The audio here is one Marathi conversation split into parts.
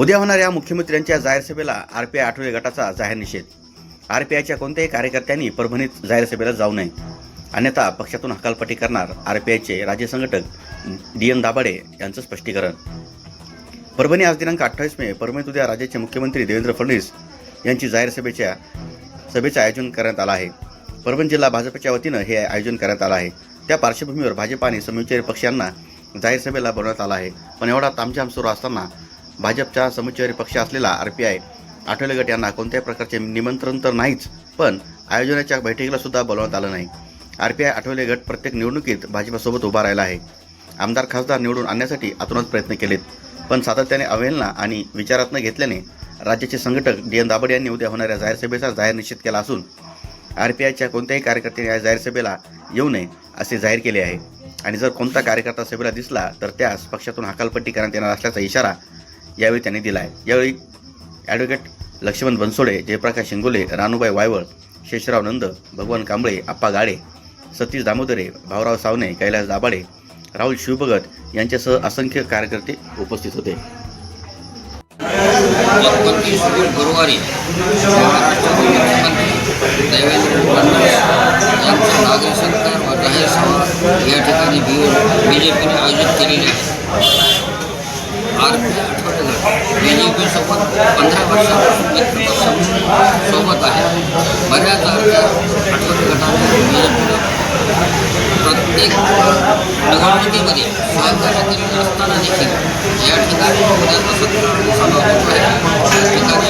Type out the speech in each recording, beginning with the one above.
उद्या होणाऱ्या मुख्यमंत्र्यांच्या जाहीर सभेला आर पी आय आठवले गटाचा जाहीर निषेध. आर पी आयच्या कोणत्याही कार्यकर्त्यांनी परभणीत जाहीर सभेला जाऊ नये. अन्यथा पक्षातून हकालपट्टी करणार आर पी आयचे राज्य संघटक डी एन दाभाडे यांचं स्पष्टीकरण. परभणी आज दिनांक अठ्ठावीस मे परभणीत उद्या राज्याचे मुख्यमंत्री देवेंद्र फडणवीस यांची जाहीर सभेच्या सभेचं आयोजन करण्यात आलं आहे. परभणी जिल्हा भाजपच्या वतीनं हे आयोजन करण्यात आलं आहे. त्या पार्श्वभूमीवर भाजप आणि समविचारी पक्षांना जाहीर सभेला बोलवण्यात आलं आहे. पण एवढा तामझाम सुरू असताना भाजपचा समविचारी पक्ष असलेला आर पी आय आठवले गट यांना कोणत्याही प्रकारचे निमंत्रण तर नाहीच पण आयोजनाच्या बैठकीला सुद्धा बोलवण्यात आलं नाही. आर पी आय आठवले गट प्रत्येक निवडणुकीत भाजपासोबत उभा राहिला आहे. आमदार खासदार निवडून आणण्यासाठी आतूनच प्रयत्न केलेत पण सातत्याने अवहेलना आणि विचारात न घेतल्याने राज्याचे संघटक डी एन दाबड यांनी उद्या होणाऱ्या जाहीर सभेचा जाहीर निश्चित केला असून आर पी आयच्या कोणत्याही कार्यकर्त्याने या जाहीर सभेला येऊ नये असे जाहीर केले आहे. आणि जर कोणता कार्यकर्ता सभेला दिसला तर त्यास पक्षातून हकालपट्टी करण्यात येणार असल्याचा इशारा यावेळी त्यांनी दिला आहे यावेळी ॲडव्होकेट लक्ष्मण बनसोडे जयप्रकाश शिंगोले रानूबाई वायवळ शेषराव नंद भगवान कांबळे आप्पा गाडे सतीश दामोदरे भाऊराव सावने कैलास दाभाडे राहुल शिवभगत यांच्यासह असंख्य कार्यकर्ते उपस्थित होते. गुरुवारी नागरी सरकार व जाहीर सभा या ठिकाणी बी बी जे पीने आयोजित केलेली आहे. आर आठवडे गट बी जे पीसोबत पंधरा वर्षापासून मित्रपक्ष सोबत आहे बऱ्याच आठवडे गटाने बी प्रत्येक निवडणुकीमध्ये सहकार्य केलेलं असताना देखील या ठिकाणी उद्याचा सत्र समावेश आहे या ठिकाणी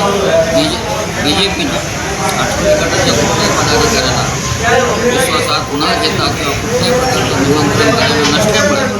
बी जे पीनं आठवडे गटाच्या कुठल्याही पदाधिकाऱ्याला विश्वासात पुन्हा घेता किंवा कुठल्याही प्रकारचं निमंत्रण करायला नसल्यामुळे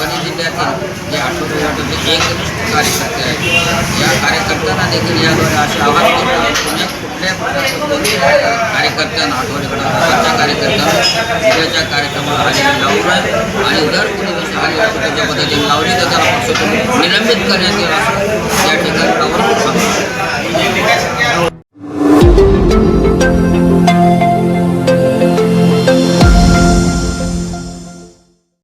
परभणी जिल्ह्यातील जे आठवडे गटाचे एक कार्यकर्ते आहेत. या कार्यकर्त्यांना देखील याद्वारे असे आवाहन करतात पुणे कुठल्याही प्रकारचं कोणत्याही कार्यकर्त्यांना आठवडे गटाच्या कार्यकर्त्यांना उद्याच्या कार्यक्रमाला हजेरी लावू नये. आणि जर कुणी आले असेल त्याच्या पद्धतीने लावली तर त्याला निलंबित करण्यात येईल असं